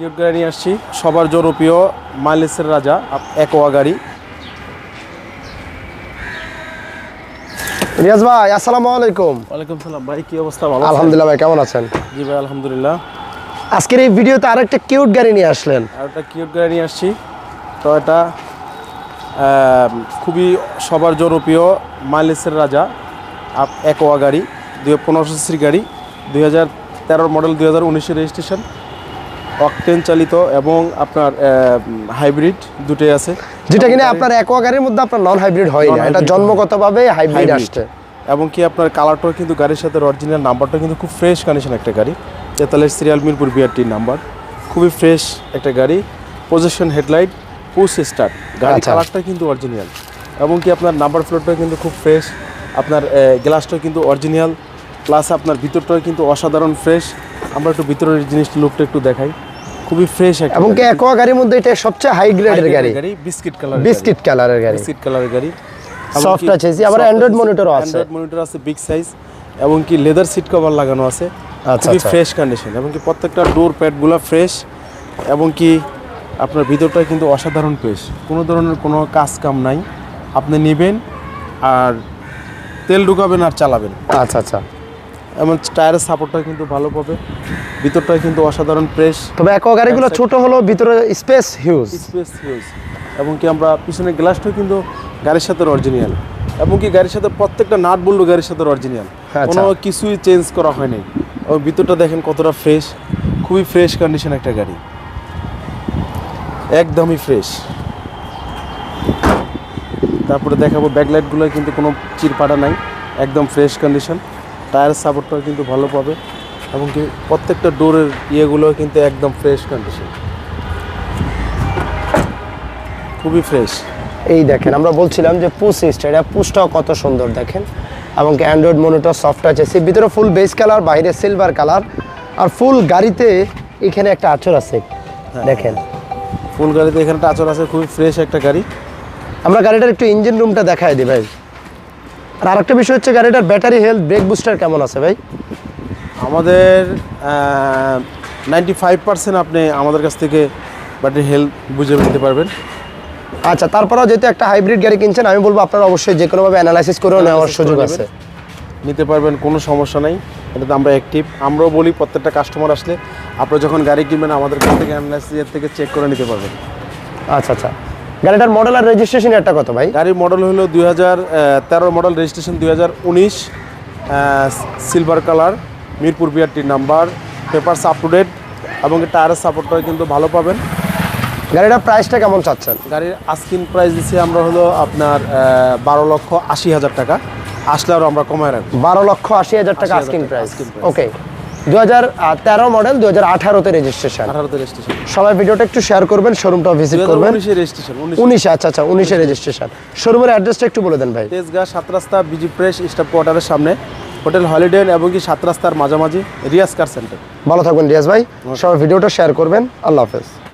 Cute গাড়ি নিয়ে আসছি সবার জনপ্রিয় মাইলেসের রাজা একোয়া গাড়ি। রিয়াজ ভাই আসসালামু আলাইকুম। ওয়ালাইকুম সালাম ভাই কি অবস্থা? ভালো আলহামদুলিল্লাহ ভাই কেমন আছেন? জি ভাই আলহামদুলিল্লাহ। আজকের এই ভিডিওতে আরেকটা কিউট গাড়ি নিয়ে আসলেন। আর একটা কিউট গাড়ি নিয়ে আসছি। তো এটা খুবই সবার জনপ্রিয় মাইলেজের রাজা আপ একোয়া গাড়ি দুই পনেরোশো সিসির গাড়ি দুই হাজার তেরোর মডেল দুই হাজার উনিশের রেজিস্ট্রেশন অকটেন চালিত এবং আপনার হাইব্রিড দুটোই আছে। যেটা কিনা আপনার একোয়া গাড়ির মধ্যে আপনার নন হাইব্রিড হয় না এটা জন্মগতভাবে হাইব্রিড আসছে। এবং কি আপনার কালারটাও কিন্তু গাড়ির সাথে অরিজিনাল নাম্বারটা কিন্তু খুব ফ্রেশ কন্ডিশন একটা গাড়ি। তেতাল্লিশ সিরিয়াল মিরপুর বিআরটির নাম্বার খুবই ফ্রেশ একটা গাড়ি। পজিশন হেডলাইট পুশ স্টার্ট গাড়ির আচ্ছা। কালারটা কিন্তু অরিজিনাল এবং কি আপনার নাম্বার প্লেটটাও কিন্তু খুব ফ্রেশ আপনার গ্লাসটাও কিন্তু অরিজিনাল প্লাস আপনার ভিতরটাও কিন্তু অসাধারণ ফ্রেশ আমরা একটু ভিতরের জিনিসটা লুকটা একটু দেখাই। খুবই ফ্রেশ একটা এবং কি একোয়া গাড়ির মধ্যে এটা সবচেয়ে হাই গ্রেডের গাড়ি? বিস্কিট কালার বিস্কিট কালারের গাড়ি। বিস্কিট কালারের গাড়ি। Touch AC, আবার Android monitor ও আছে। অ্যান্ড্রয়েড মনিটর আছে বিগ সাইজ এবং কি লেদার সিট কভার লাগানো আছে। আচ্ছা, খুবই আচ্ছা। ফ্রেশ কন্ডিশন এবং কি প্রত্যেকটা ডোর প্যাডগুলো ফ্রেশ এবং কি আপনার ভিতরটা কিন্তু অসাধারণ ফ্রেশ কোনো ধরনের কোনো কাজ কাম নাই। আপনি নেবেন আর তেল ঢুকাবেন আর চালাবেন। আচ্ছা আচ্ছা। এবং টায়ারের সাপোর্টটা কিন্তু ভালো পাবে। ভিতরটা কিন্তু অসাধারণ ফ্রেশ তবে একোয়া গাড়িগুলো ছোট হলো ভিতরে স্পেস হিউজ স্পেস হিউজ এবং কি আমরা পিছনের গ্লাসটাও কিন্তু গাড়ির সাথে অরিজিনাল এবং কি গাড়ির সাথে প্রত্যেকটা নাট বলল গাড়ির সাথে অরিজিনাল আচ্ছা। কোনো কিছুই চেঞ্জ করা হয়নি। এবং ভিতরটা দেখেন কতটা ফ্রেশ খুবই ফ্রেশ কন্ডিশন একটা গাড়ি। একদমই ফ্রেশ তারপরে দেখাবো ব্যাকলাইটগুলো কিন্তু কোনো চিরপাটা নাই। একদম ফ্রেশ কন্ডিশন টায়ার সাপোর্টটাও কিন্তু ভালো পাবে এবং কি প্রত্যেকটা ডোরের ইয়েগুলো কিন্তু একদম ফ্রেশ কন্ডিশন খুবই ফ্রেশ এই দেখেন আমরা বলছিলাম যে পুশ এটা পুশটাও কত সুন্দর দেখেন। এবং অ্যান্ড্রয়েড মনিটর সফট আছে সে ভিতরে ফুল বেস কালার বাইরে সিলভার কালার আর ফুল গাড়িতে এখানে একটা আচর আছে দেখেন। ফুল গাড়িতে এখানে একটা আচর আছে খুবই ফ্রেশ একটা গাড়ি। আমরা গাড়িটার একটু ইঞ্জিন রুমটা দেখাই দিই ভাই। আর আরেকটা বিষয় হচ্ছে গাড়িটার ব্যাটারি হেলথ ব্রেক বুস্টার কেমন আছে ভাই? আমাদের নাইনটি ফাইভ পার্সেন্ট আপনি আমাদের কাছ থেকে ব্যাটারি হেলথ বুঝে নিতে পারবেন। আচ্ছা তারপরেও যেহেতু একটা হাইব্রিড গাড়ি কিনছেন আমি বলব আপনারা অবশ্যই যে কোনোভাবে অ্যানালাইসিস করেও নেওয়ার সুযোগ আছে। নিতে পারবেন কোনো সমস্যা নাই। এটাতে আমরা অ্যাক্টিভ আমরাও বলি প্রত্যেকটা কাস্টমার আসলে আপনারা যখন গাড়ি কিনবেন আমাদের কাছ থেকে অ্যানালাইসিস থেকে চেক করে নিতে পারবেন। আচ্ছা আচ্ছা। গাড়িটার মডেল আর রেজিস্ট্রেশন একটা কত ভাই? গাড়ির মডেল হলো দুই হাজার তেরো মডেল রেজিস্ট্রেশন দুই হাজার উনিশ silver colour Mirpur বিআরটির number papers up to date এবং টায়ারের সাপোর্টটা কিন্তু ভালো পাবেন। গাড়িটার প্রাইসটা কেমন চাচ্ছেন? গাড়ির আস্কিন প্রাইস দিচ্ছি আমরা হলো আপনার বারো লক্ষ আশি হাজার টাকা। আসলে আরও আমরা কমায় রাখব। বারো লক্ষ আশি হাজার টাকা 80,000 আস্কিং টাকা প্রাইস ওকে দু হাজার তেরো মডেল দু হাজার আঠারোতে রেজিস্ট্রেশন সবাই ভিডিওটা একটু শেয়ার করবেন শোরুমটা ভিজিট করবেন। উনিশে আচ্ছা আচ্ছা উনিশে রেজিস্ট্রেশন শোরুমের অ্যাড্রেসটা একটু বলে দেন ভাই। তেজগাঁ সাত রাস্তা বিজি প্রেস স্টাফ কোয়ার্টারের সামনে। হোটেল হলিডে এবং কি সাত রাস্তার মাঝামাঝি রিয়াজ কার সেন্টার ভালো থাকবেন রিয়াজ ভাই। সবাই ভিডিওটা শেয়ার করবেন। আল্লাহ হাফেজ।